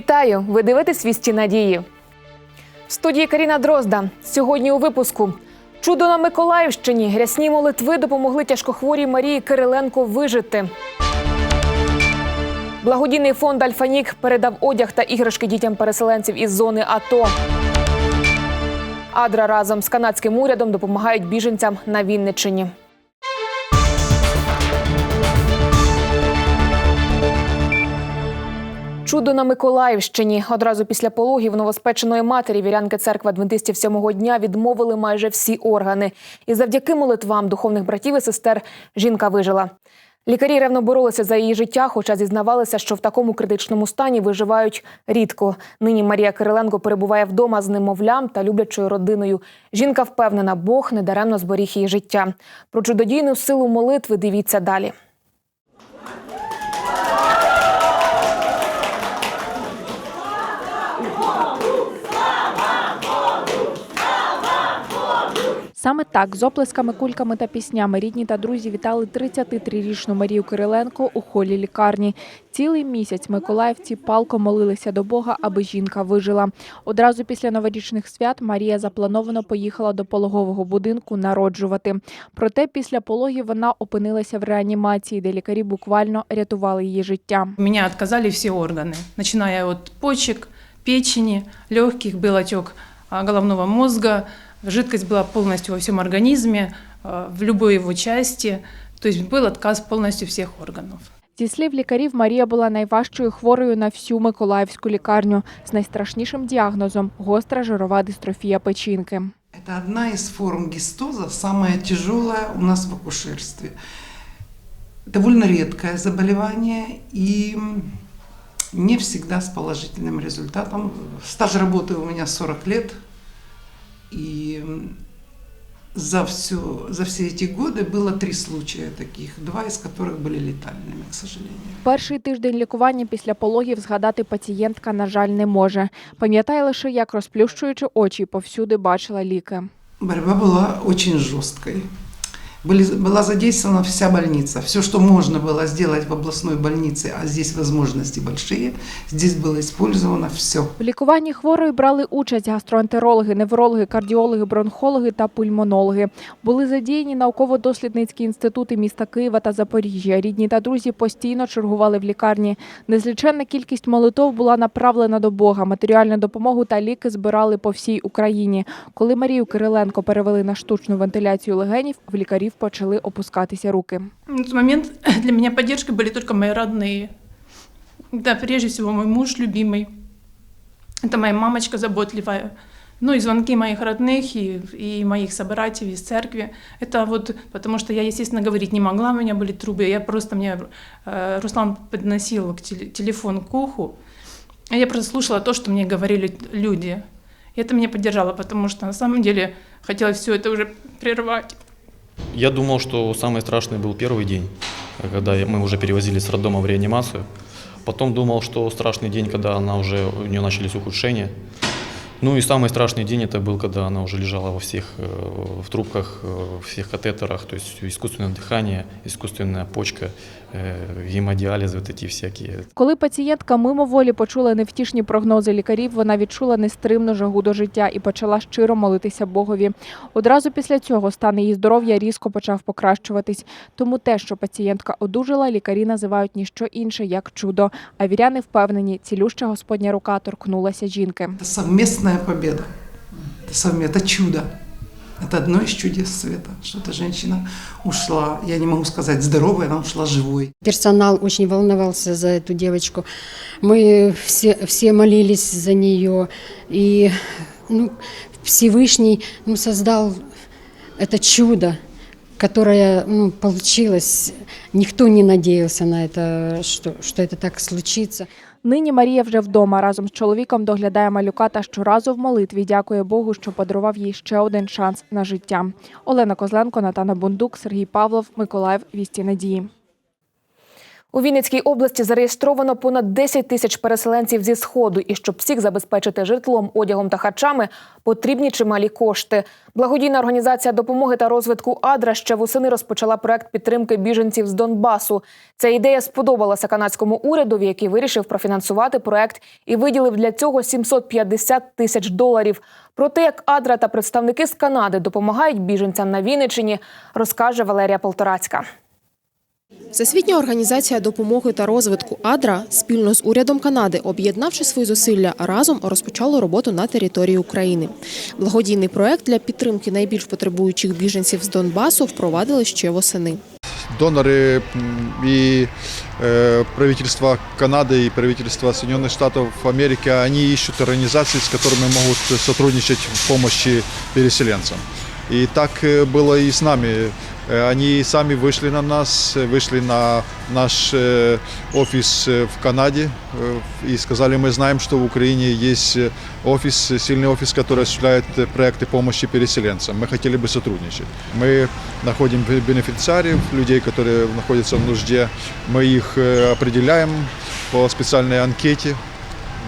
Вітаю! Ви дивитесь «Вісті надії. В студії Каріна Дрозда. Сьогодні у випуску. Чудо на Миколаївщині. Грясні молитви допомогли тяжкохворій Марії Кириленко вижити. Благодійний фонд Альфанік передав одяг та іграшки дітям переселенців із зони АТО. Адра разом з канадським урядом допомагають біженцям на Вінниччині. Чудо на Миколаївщині. Одразу після пологів новоспеченої матері вірянки церкви адвентистів сьомого дня відмовили майже всі органи. І завдяки молитвам духовних братів і сестер жінка вижила. Лікарі ревно боролися за її життя, хоча зізнавалися, що в такому критичному стані виживають рідко. Нині Марія Кириленко перебуває вдома з немовлям та люблячою родиною. Жінка впевнена, Бог недаремно зберіг її життя. Про чудодійну силу молитви дивіться далі. Саме так, з оплесками, кульками та піснями рідні та друзі вітали 33-річну Марію Кириленко у холі лікарні. Цілий місяць миколаївці палко молилися до Бога, аби жінка вижила. Одразу після новорічних свят Марія заплановано поїхала до пологового будинку народжувати. Проте після пологів вона опинилася в реанімації, де лікарі буквально рятували її життя. У меня отказали все органы, начиная от почек, печени, легких, отек головного мозга, жидкость была полностью во всем организме, а, в любой его части, то есть был отказ полностью всех органов. Зі слів лікарів, Марія була найважчою хворою на всю Миколаївську лікарню з найстрашнішим діагнозом гостра жирова дистрофія печінки. Это одна из форм гистоза, самая тяжелая у нас в акушерстве. Довольно редкое заболевание и не всегда с положительным результатом. Стаж работы у меня 40 лет, и за, все, за все эти годы было три случая таких, два из которых были летальными, к сожалению. Перший тиждень лікування після пологів згадати пацієнтка, на жаль, не може. Пам'ятає лише, як розплющуючи очі, повсюди бачила ліки. Борьба была очень жесткой. Были, была задействована вся больница. Все, что можно было сделать в областной больнице, а здесь возможности большие, здесь было использовано все. В лікуванні хворої брали участь гастроентерологи, неврологи, кардіологи, бронхологи та пульмонологи. Були задіяні науково-дослідницькі інститути міста Києва та Запоріжжя. Рідні та друзі постійно чергували в лікарні. Незліченна кількість молитов була направлена до Бога. Матеріальну допомогу та ліки збирали по всій Україні. Коли Марію Кириленко перевели на штучну вентиляцію легенів, в лікарів Почали опускатися руки. На тот момент для меня поддержкой были только мои родные. Да, прежде всего мой муж любимый, это моя мамочка заботливая, ну и звонки моих родных и, и моих собратьев из церкви. Это вот потому что я, естественно, говорить не могла, у меня были трубы. Я просто мне э, Руслан подносил к теле- телефон к уху, а я просто слушала то, что мне говорили люди. И это меня поддержало, потому что на самом деле хотелось все это уже прервать. Я думал, что самый страшный был первый день, когда я- мы уже перевозили с роддома в реанимацию. Потом думал, что страшный день, когда она уже, у нее начались ухудшения. Ну и самый страшный день это был, когда она уже лежала во всех, э, в трубках, э, в всех катетерах, то есть искусственное дыхание, искусственная почка, э, гемодиализ, вот эти всякие. Коли пацієнтка мимоволі почула невтішні прогнози лікарів, вона відчула нестримну жагу до життя і почала щиро молитися Богові. Одразу після цього стан її здоров'я різко почав покращуватись. Тому те, що пацієнтка одужала, лікарі називають ніщо інше як чудо. А віряни впевнені, цілюща господня рука торкнулася жінки. Это совместная победа. Это, совме- это чудо. Это одно из чудес света, что эта женщина ушла, я не могу сказать здоровой, она ушла живой. Персонал очень волновался за эту девочку. Мы все, все молились за нее. И ну, Всевышний ну, создал это чудо, которое ну, получилось. Никто не надеялся на это, что, что это так случится. Нині Марія вже вдома разом з чоловіком доглядає малюка та щоразу в молитві дякує Богу, що подарував їй ще один шанс на життя. Олена Козленко, Натана Бундук, Сергій Павлов, Миколаїв. Вісті надії. У Вінницькій області зареєстровано понад 10 тисяч переселенців зі сходу. І щоб всіх забезпечити житлом, одягом та харчами, потрібні чималі кошти. Благодійна організація допомоги та розвитку Адра ще восени розпочала проект підтримки біженців з Донбасу. Ця ідея сподобалася канадському урядові, який вирішив профінансувати проект і виділив для цього 750 тисяч доларів. Про те, як Адра та представники з Канади допомагають біженцям на Вінниччині, розкаже Валерія Полторацька. Всесвітня організація допомоги та розвитку АДРА спільно з урядом Канади, об'єднавши свої зусилля, разом розпочало роботу на території України. Благодійний проект для підтримки найбільш потребуючих біженців з Донбасу впровадили ще восени. доноры м, и э, правительство Канады и правительство Соединенных Штатов Америки, они ищут организации, с которыми могут сотрудничать в помощи переселенцам. И так э, было и с нами. Э, Они сами вышли на нас, э, вышли на наш э, офис э, в Канаде э, и сказали, мы знаем, что в Украине есть э, офис, э, сильный офис, который осуществляет э, проекты помощи переселенцам. Мы хотели бы сотрудничать. Мы находим бе- бенефициариев, людей, которые находятся в нужде. Мы их э, определяем по специальной анкете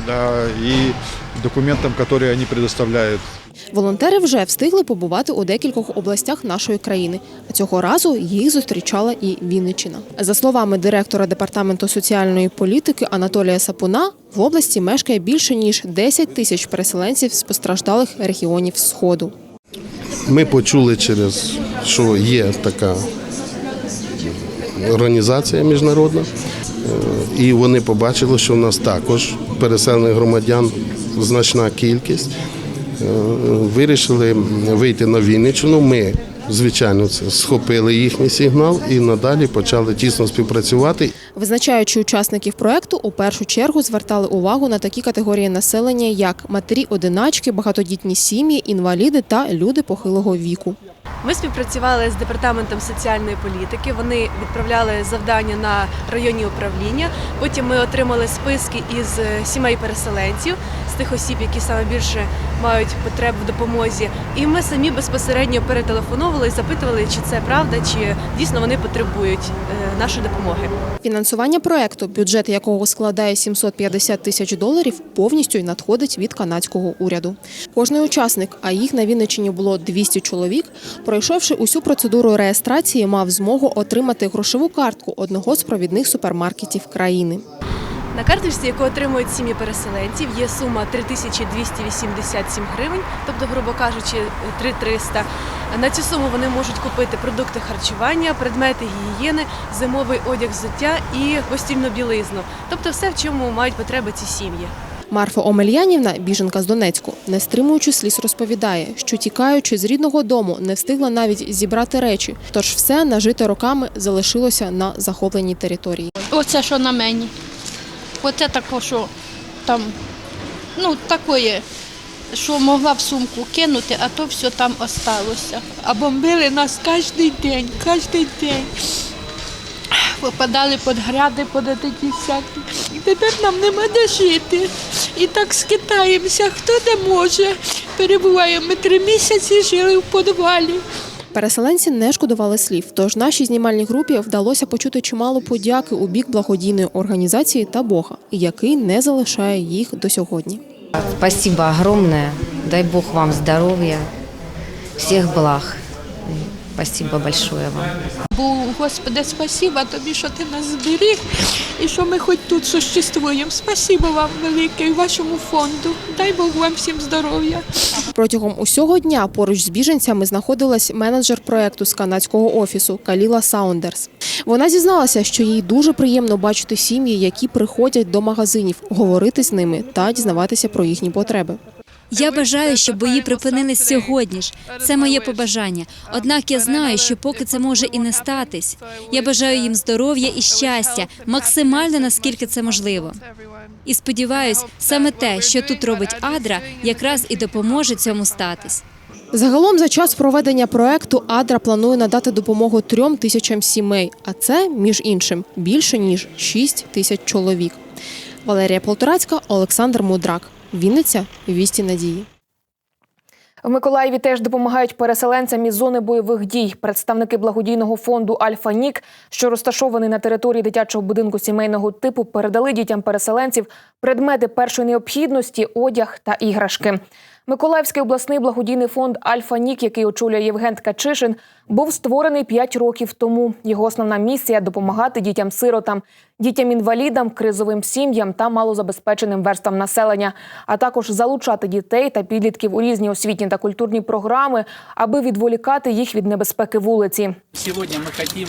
да, и документам, которые они предоставляют. Волонтери вже встигли побувати у декількох областях нашої країни. А цього разу їх зустрічала і Вінниччина. За словами директора департаменту соціальної політики Анатолія Сапуна, в області мешкає більше ніж 10 тисяч переселенців з постраждалих регіонів Сходу. Ми почули через, що є така організація міжнародна, е, і вони побачили, що в нас також переселених громадян значна кількість. Вирішили вийти на Вінниччину. Ми, звичайно, схопили їхній сигнал і надалі почали тісно співпрацювати. Визначаючи учасників проекту, у першу чергу звертали увагу на такі категорії населення, як матері-одиначки, багатодітні сім'ї, інваліди та люди похилого віку. Ми співпрацювали з департаментом соціальної політики. Вони відправляли завдання на районні управління. Потім ми отримали списки із е, сімей переселенців з тих осіб, які саме більше мають потребу в допомозі. І ми самі безпосередньо перетелефоновували і запитували, чи це правда, чи дійсно вони потребують е, нашої допомоги. Фінансування проекту, бюджет якого складає 750 тисяч доларів, повністю й надходить від канадського уряду. Кожний учасник, а їх на Вінниччині було 200 чоловік, пройшовши усю процедуру реєстрації, мав змогу отримати грошову картку одного з провідних супермаркетів країни. На карточці, яку отримують сім'ї переселенців, є сума 3287 гривень, тобто, грубо кажучи, 3300. На цю суму вони можуть купити продукти харчування, предмети гігієни, зимовий одяг взуття і постільну білизну. Тобто все, в чому мають потреби ці сім'ї. Марфа Омельянівна, біженка з Донецьку, не стримуючи сліз, розповідає, що тікаючи з рідного дому, не встигла навіть зібрати речі, тож все нажите роками залишилося на захопленій території. Оце що на мені. Оце тако, що там, ну, такое, що могла в сумку кинути, а то все там осталося. А бомбили нас кожен день, кожен день. Попадали під гради, під такі всякі. І тепер нам нема де жити. І так скитаємося, хто де може. Перебуваємо ми три місяці, жили в підвалі. Переселенці не шкодували слів, тож нашій знімальній групі вдалося почути чимало подяки у бік благодійної організації та Бога, який не залишає їх до сьогодні. Спасибо огромное. Дай Бог вам здоров'я, всіх благ. Спасибо большое вам. Бо, Господи, спасіба тобі, що ти нас зберіг і що ми хоч тут существуємо. Спасибо вам велике і вашому фонду. Дай Бог вам всім здоров'я. Протягом усього дня поруч з біженцями знаходилась менеджер проекту з канадського офісу Каліла Саундерс. Вона зізналася, що їй дуже приємно бачити сім'ї, які приходять до магазинів, говорити з ними та дізнаватися про їхні потреби. Я бажаю, щоб бої припинились сьогодні ж. Це моє побажання. Однак я знаю, що поки це може і не статись. Я бажаю їм здоров'я і щастя, максимально наскільки це можливо. І сподіваюсь, саме те, що тут робить Адра, якраз і допоможе цьому статись. Загалом за час проведення проекту Адра планує надати допомогу трьом тисячам сімей, а це, між іншим, більше ніж 6 тисяч чоловік. Валерія Полторацька, Олександр Мудрак. Вінниця. Вісті надії. В Миколаєві теж допомагають переселенцям із зони бойових дій. Представники благодійного фонду Альфа Нік, що розташований на території дитячого будинку сімейного типу, передали дітям переселенців предмети першої необхідності, одяг та іграшки. Миколаївський обласний благодійний фонд Альфа Нік, який очолює Євген Ткачишин, був створений 5 років тому. Його основна місія допомагати дітям-сиротам, дітям-інвалідам, кризовим сім'ям та малозабезпеченим верствам населення, а також залучати дітей та підлітків у різні освітні та культурні програми, аби відволікати їх від небезпеки вулиці. Сегодня мы хотим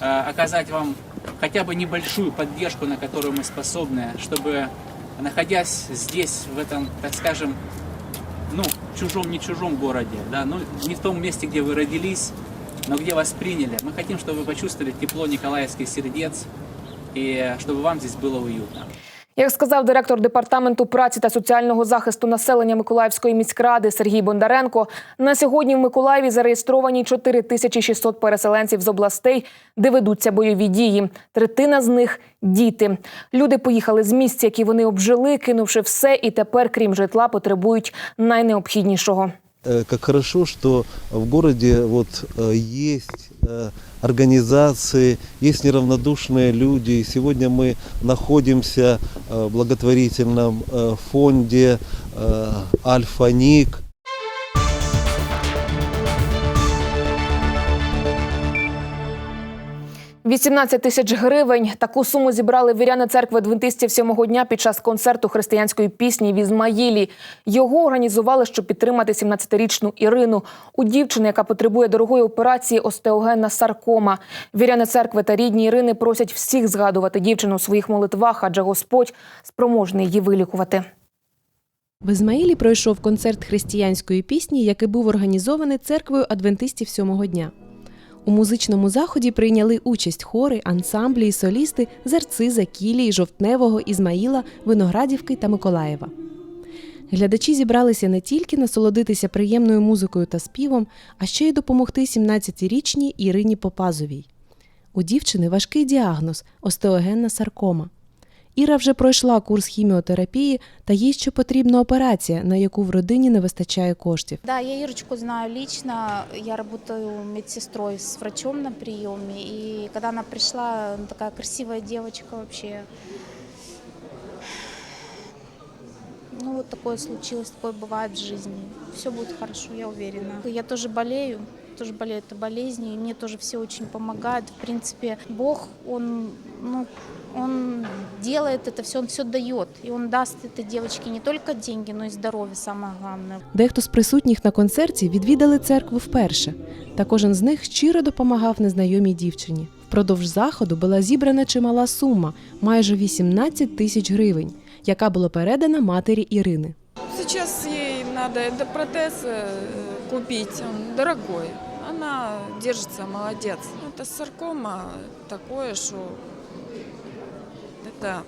э, оказать вам хотя бы небольшую поддержку, на которую мы способны, чтобы, находясь здесь, в этом, так скажем, ну, чужом, не чужом городе, да, ну, не в том месте, где вы родились, но где вас приняли, мы хотим, чтобы вы почувствовали тепло николаевских сердец и чтобы вам здесь было уютно. Як сказав директор департаменту праці та соціального захисту населення Миколаївської міськради Сергій Бондаренко, на сьогодні в Миколаєві зареєстровані 4600 переселенців з областей, де ведуться бойові дії. Третина з них діти. Люди поїхали з місць, які вони обжили, кинувши все, і тепер, крім житла, потребують найнеобхіднішого. Э, Как хорошо, что в городе вот э, есть э, организации, есть неравнодушные люди. И Сегодня мы находимся э, в благотворительном э, фонде э, 18 тисяч гривень. Таку суму зібрали віряни церкви адвентистів сьомого дня під час концерту християнської пісні в Ізмаїлі. Його організували, щоб підтримати 17-річну Ірину. У дівчини, яка потребує дорогої операції остеогенна саркома. Віряни церкви та рідні Ірини просять всіх згадувати дівчину у своїх молитвах, адже Господь спроможний її вилікувати. В Ізмаїлі пройшов концерт християнської пісні, який був організований церквою адвентистів сьомого дня. У музичному заході прийняли участь хори, ансамблі і солісти з Арциза, Кілії, Жовтневого, Ізмаїла, Виноградівки та Миколаєва. Глядачі зібралися не тільки насолодитися приємною музикою та співом, а ще й допомогти 17-річній Ірині Попазовій. У дівчини важкий діагноз остеогенна саркома. Іра вже пройшла курс хіміотерапії та їй ще потрібна операція, на яку в родині не вистачає коштів. Да, я Ирочку знаю лично. Я работаю медсестрой с врачом на приеме. И когда она пришла, она такая красивая девочка вообще. Ну вот такое случилось, такое бывает в жизни. Все будет хорошо, я уверена. Я тоже болею, тоже болею этой болезнью, и мне тоже все очень помогают. В принципе, Бог, Он, ну, он делает это все, Он все дает. И Он даст этой девочке не только деньги, но и здоровье, самое главное. Дехто з присутніх на концерті відвідали церкву вперше, та кожен з них щиро допомагав незнайомій дівчині. Впродовж заходу була зібрана чимала сума майже 18 тисяч гривень, яка була передана матері Ірини. Сейчас ей надо эндопротез э, купить, он дорогой. Она держится, молодец. Это саркома такое, что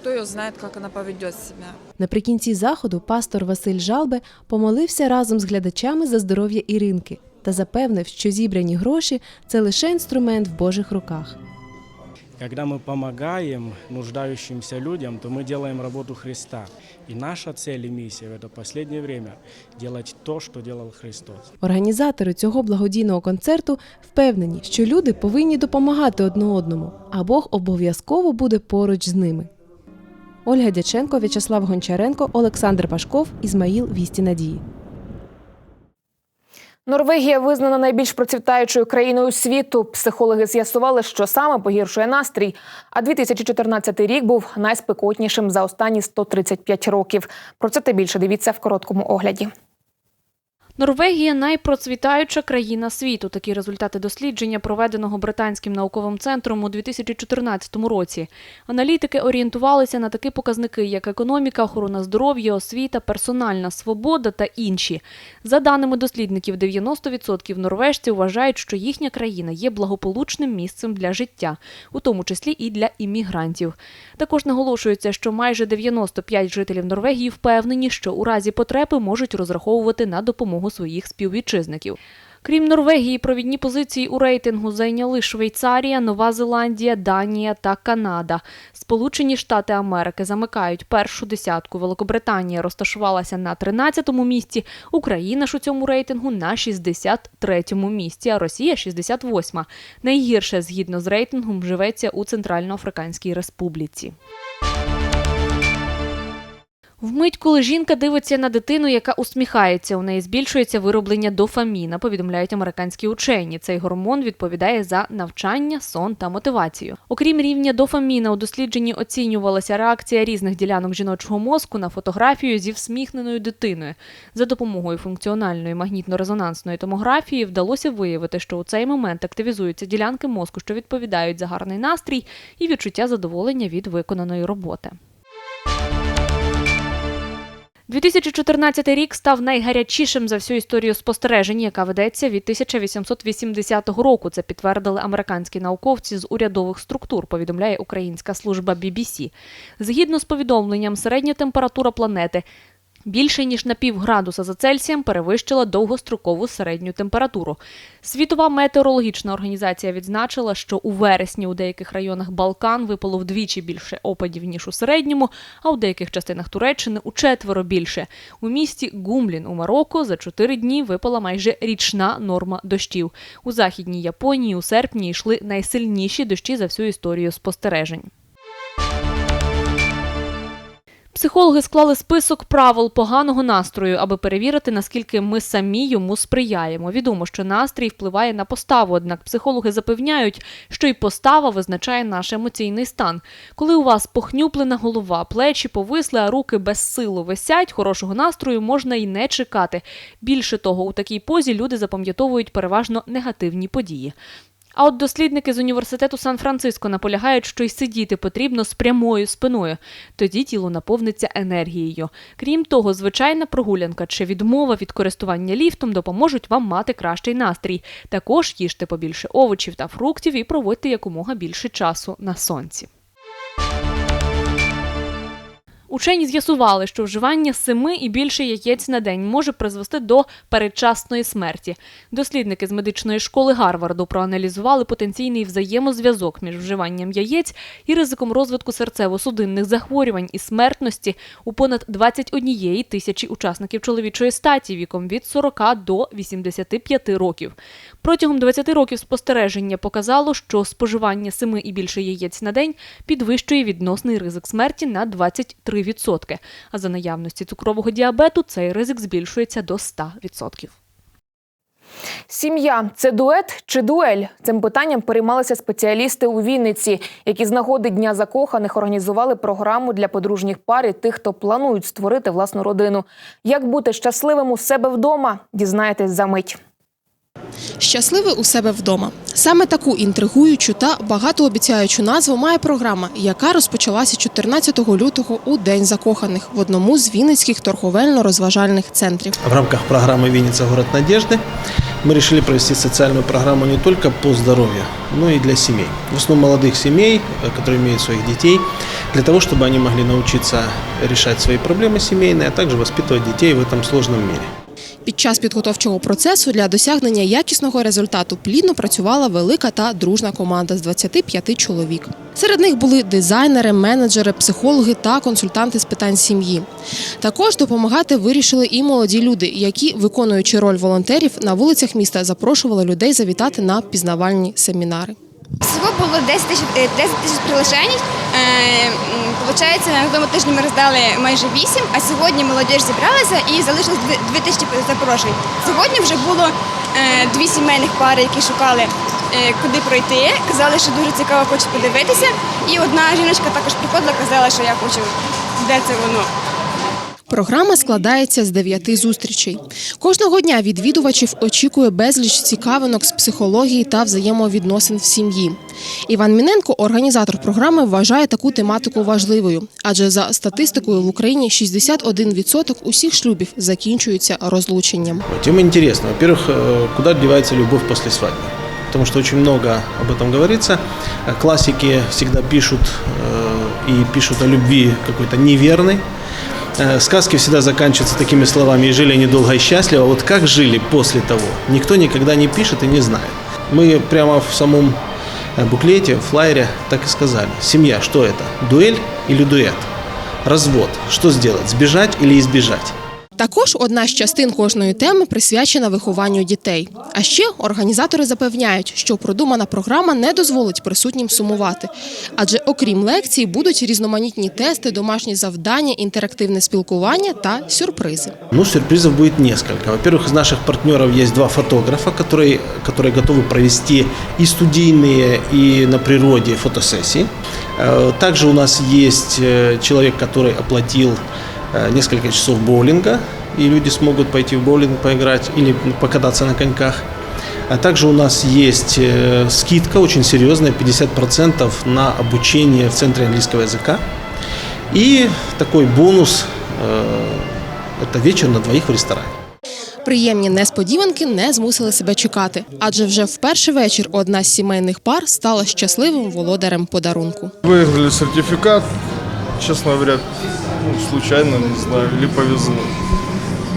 хто ее знает, как она поведет себя. Наприкінці заходу пастор Василь Жалбе помолився разом з глядачами за здоров'я Іринки та запевнив, що зібрані гроші це лише інструмент в Божих руках. Когда мы помогаем нуждающимся людям, то мы делаем работу Христа. И наша цель и миссия в это последнее время – делать то, что делал Христос. Організатори цього благодійного концерту впевнені, що люди повинні допомагати одне одному, а Бог обов'язково буде поруч з ними. Ольга Дяченко, В'ячеслав Гончаренко, Олександр Пашков, Ізмаїл Вісті Надії. Норвегія визнана найбільш процвітаючою країною світу. Психологи з'ясували, що саме погіршує настрій. А 2014 рік був найспекотнішим за останні 135 років. Про це та більше дивіться в короткому огляді. Норвегія найпроцвітаюча країна світу. Такі результати дослідження, проведеного британським науковим центром у 2014 році. Аналітики орієнтувалися на такі показники, як економіка, охорона здоров'я, освіта, персональна свобода та інші. За даними дослідників, 90% норвежців вважають, що їхня країна є благополучним місцем для життя, у тому числі і для іммігрантів. Також наголошується, що майже 95 жителів Норвегії впевнені, що у разі потреби можуть розраховувати на допомогу своїх співвітчизників. Крім Норвегії, провідні позиції у рейтингу зайняли Швейцарія, Нова Зеландія, Данія та Канада. Сполучені Штати Америки замикають першу десятку. Великобританія розташувалася на 13-му місці. Україна ж у цьому рейтингу на 63-му місці, а Росія 68-ма. Найгірше згідно з рейтингом живеться у Центральноафриканській Республіці. Вмить, коли жінка дивиться на дитину, яка усміхається, у неї збільшується вироблення дофаміна, повідомляють американські учені. Цей гормон відповідає за навчання, сон та мотивацію. Окрім рівня дофаміна, у дослідженні оцінювалася реакція різних ділянок жіночого мозку на фотографію зі всміхненою дитиною. За допомогою функціональної магнітно-резонансної томографії вдалося виявити, що у цей момент активізуються ділянки мозку, що відповідають за гарний настрій і відчуття задоволення від виконаної роботи. 2014 рік став найгарячішим за всю історію спостережень, яка ведеться від 1880 року. Це підтвердили американські науковці з урядових структур, повідомляє українська служба BBC. Згідно з повідомленням, середня температура планети більше ніж на пів градуса за Цельсієм перевищила довгострокову середню температуру. Світова метеорологічна організація відзначила, що у вересні у деяких районах Балкан випало вдвічі більше опадів ніж у середньому, а у деяких частинах Туреччини у четверо більше. У місті Гумлін у Марокко за чотири дні випала майже річна норма дощів. У західній Японії у серпні йшли найсильніші дощі за всю історію спостережень. Психологи склали список правил поганого настрою, аби перевірити, наскільки ми самі йому сприяємо. Відомо, що настрій впливає на поставу, однак психологи запевняють, що й постава визначає наш емоційний стан. Коли у вас похнюплена голова, плечі повисли, а руки без силу висять, хорошого настрою можна й не чекати. Більше того, у такій позі люди запам'ятовують переважно негативні події. А от дослідники з університету Сан-Франциско наполягають, що й сидіти потрібно з прямою спиною. Тоді тіло наповниться енергією. Крім того, звичайна прогулянка чи відмова від користування ліфтом допоможуть вам мати кращий настрій. Також їжте побільше овочів та фруктів і проводьте якомога більше часу на сонці. Учені з'ясували, що вживання семи і більше яєць на день може призвести до передчасної смерті. Дослідники з медичної школи Гарварду проаналізували потенційний взаємозв'язок між вживанням яєць і ризиком розвитку серцево-судинних захворювань і смертності у понад 21 тисячі учасників чоловічої статі віком від 40 до 85 років. Протягом 20 років спостереження показало, що споживання семи і більше яєць на день підвищує відносний ризик смерті на 23%. А за наявності цукрового діабету цей ризик збільшується до 100%. Сім'я це дует чи дуель? Цим питанням переймалися спеціалісти у Вінниці, які з нагоди Дня закоханих організували програму для подружніх пар і тих, хто планують створити власну родину. Як бути щасливим у себе вдома? Дізнаєтесь за мить. Щасливий у себе вдома. Саме таку інтригуючу та багатообіцяючу назву має програма, яка розпочалася 14 лютого у День закоханих в одному з вінницьких торговельно-розважальних центрів. В рамках программы «Винница. Город надежды» мы решили провести социальную программу не только по здоровью, но и для семей. В основном молодых семей, э, которые имеют своих детей, для того, чтобы они могли научиться решать свои проблемы семейные, а также воспитывать детей в этом сложном мире. Під час підготовчого процесу для досягнення якісного результату плідно працювала велика та дружна команда з 25 чоловік. Серед них були дизайнери, менеджери, психологи та консультанти з питань сім'ї. Також допомагати вирішили і молоді люди, які, виконуючи роль волонтерів, на вулицях міста запрошували людей завітати на пізнавальні семінари. Всього було 10 тисяч, е, 10 тисяч приглашень. Е, Получається, на тому тижні ми роздали майже 8, а сьогодні молодіж зібралася і залишилось 2 тисячі запрошень. Сьогодні вже було е, дві сімейних пари, які шукали, е, куди пройти. Казали, що дуже цікаво хочуть подивитися. І одна жіночка також приходила, казала, що я хочу, де це воно. Програма складається з дев'яти зустрічей. Кожного дня відвідувачів очікує безліч цікавинок з психології та взаємовідносин в сім'ї. Іван Міненко, організатор програми, вважає таку тематику важливою, адже за статистикою в Україні 61% усіх шлюбів закінчуються розлученням. Тема интересна. Во-первых, э, куда девается любовь после свадьбы? Потому что очень много об этом говорится. Э, Классики всегда пишут э, и пишут о любви какой-то неверной. Э, Сказки всегда заканчиваются такими словами «и жили они долго и счастливо». Вот как жили после того, никто никогда не пишет и не знает. Мы прямо в самом э, буклете, в флайере так и сказали. Семья, что это? Дуэль или дуэт? Развод. Что сделать? Сбежать или избежать? Також одна з частин кожної теми присвячена вихованню дітей. А ще організатори запевняють, що продумана програма не дозволить присутнім сумувати. Адже окрім лекцій будуть різноманітні тести, домашні завдання, інтерактивне спілкування та сюрпризи. Ну, сюрпризов будет несколько. Во-первых, из наших партнеров есть два фотографа, которые, которые готовы провести и студийные, и на природе фотосессии. Э, Также у нас есть э, человек, который оплатил э, несколько часов боулинга, и люди смогут пойти в боулинг поиграть или покататься на коньках. А также у нас есть э, скидка очень серьезная, 50% на обучение в Центре английского языка. И такой бонус э, – это вечер на двоих в ресторане. Приємні несподіванки не змусили себе чекати, адже вже в перший вечір одна з сімейних пар стала щасливим володарем подарунку. Выиграли сертификат, честно говоря, ну, случайно, не знаю, или повезло.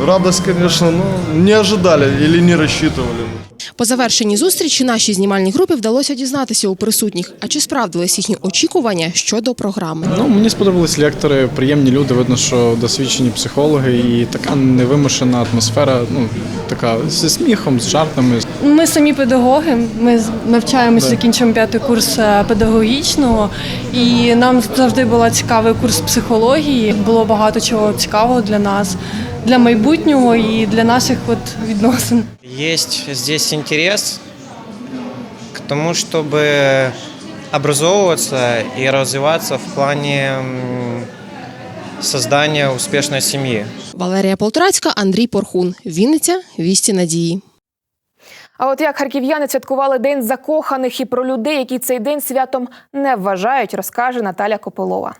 Радость, конечно, но не ожидали или не рассчитывали. По завершенні зустрічі нашій знімальній групі вдалося дізнатися у присутніх, а чи справдились їхні очікування щодо програми. Ну, мені сподобались лектори, приємні люди. Видно, що досвідчені психологи і така невимушена атмосфера, ну така зі сміхом, з жартами. Ми самі педагоги. Ми з- навчаємося, закінчуємо п'ятий курс е, педагогічного, і нам завжди був цікавий курс психології. Було багато чого цікавого для нас, для майбутнього і для наших от відносин. Есть здесь интерес к тому, чтобы образовываться и развиваться в плане создания успешной семьи. Валерія Полтрацька, Андрій Порхун. Вінниця. Вісті надії. А от як харків'яни святкували День закоханих і про людей, які цей день святом не вважають, розкаже Наталя Копилова.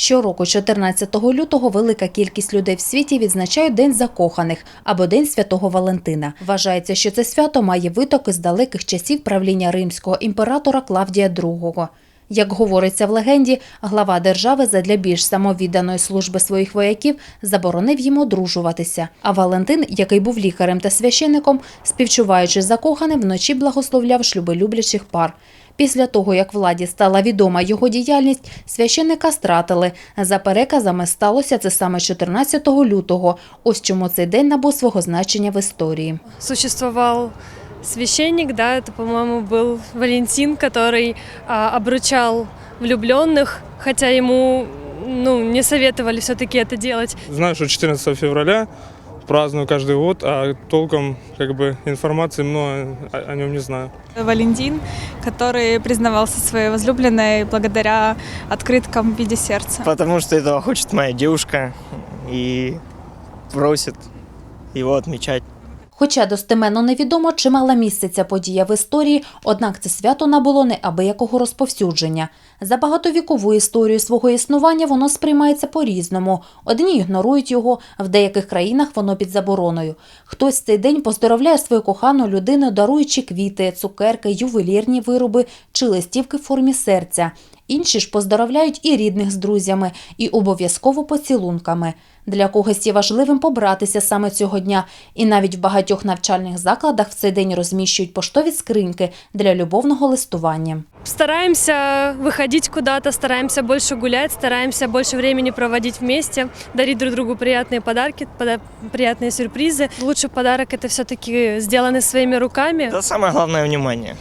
Щороку, 14 лютого, велика кількість людей в світі відзначають День закоханих або День Святого Валентина. Вважається, що це свято має витоки з далеких часів правління римського імператора Клавдія II. Як говориться в легенді, глава держави задля більш самовідданої служби своїх вояків заборонив їм одружуватися. А Валентин, який був лікарем та священником, співчуваючи закоханим, вночі благословляв шлюби люблячих пар. Після того, як владі стала відома його діяльність, священника стратили. За переказами сталося це саме 14 лютого. Ось чому цей день набув свого значення в історії. Существовал священник, да, это, по-моему, был Валентин, который а, обручал влюбленных, хотя ему ну, не советовали все-таки это делать. Знаю, что 14 февраля праздную каждый год, а толком как бы информации много о, о нем не знаю. Валентин, который признавался своей возлюбленной благодаря открыткам в виде сердца. Потому что этого хочет моя девушка и просит его отмечать. Хоча достеменно невідомо, чи мала місце ця подія в історії, однак це свято набуло неабиякого розповсюдження. За багатовікову історію свого існування воно сприймається по-різному. Одні ігнорують його, в деяких країнах воно під забороною. Хтось цей день поздоровляє свою кохану людину, даруючи квіти, цукерки, ювелірні вироби чи листівки в формі серця. Інші ж поздоровляють і рідних з друзями, і обов'язково поцілунками. Для когось є важливим побратися саме цього дня, і навіть в багатьох навчальних закладах в цей день розміщують поштові скриньки для любовного листування. Стараемся выходить куда-то, стараемся больше гулять, стараемся больше времени проводить вместе, дарить друг другу приятные подарки, пода- приятные сюрпризы. Лучший подарок это все-таки сделанный своими руками. Это самое главное внимание,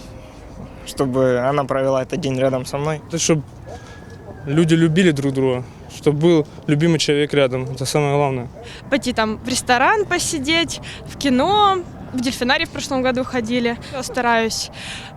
Чтобы она провела этот день рядом со мной. Это чтобы люди любили друг друга, чтобы был любимый человек рядом. Это самое главное. Пойти там в ресторан посидеть, в кино, в дельфинарий в прошлом году ходили. Я стараюсь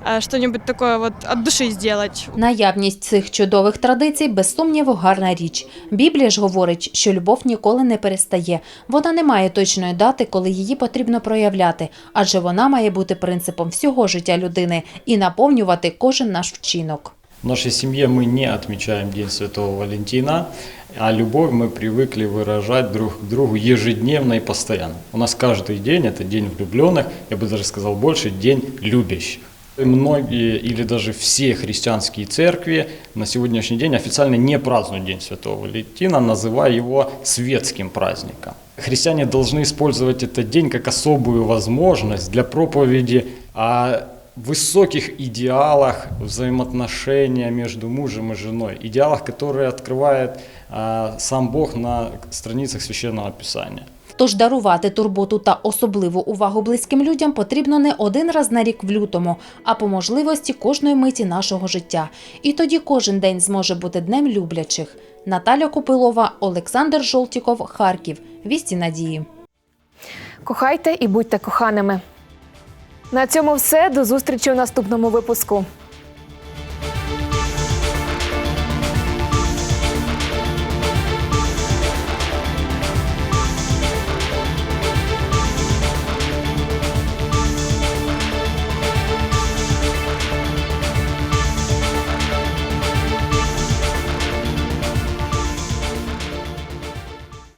э, что-нибудь такое вот от души сделать. Наявність цих чудових традицій, без сумніву, гарна річ. Біблія ж говорить, що любов ніколи не перестає. Вона не має точної дати, коли її потрібно проявляти, адже вона має бути принципом всього життя людини і наповнювати кожен наш вчинок. В нашей семье мы не отмечаем День Святого Валентина, а любовь мы привыкли выражать друг к другу ежедневно и постоянно. У нас каждый день это день влюбленных, я бы даже сказал больше, день любящих. Многие или даже все христианские церкви на сегодняшний день официально не празднуют День Святого Валентина, называя его светским праздником. Христиане должны использовать этот день как особую возможность для проповеди о высоких идеалах взаимоотношения между мужем и женой, идеалах, которые открывает а, сам Бог на страницах Священного Писания. Тож дарувати турботу та особливу увагу близьким людям потрібно не один раз на рік в лютому, а по можливості кожної миті нашого життя. І тоді кожен день зможе бути днем люблячих. Наталя Копилова, Олександр Жолтіков, Харків. Вісті надії. Кохайте і будьте коханими. На цьому все. До зустрічі у наступному випуску.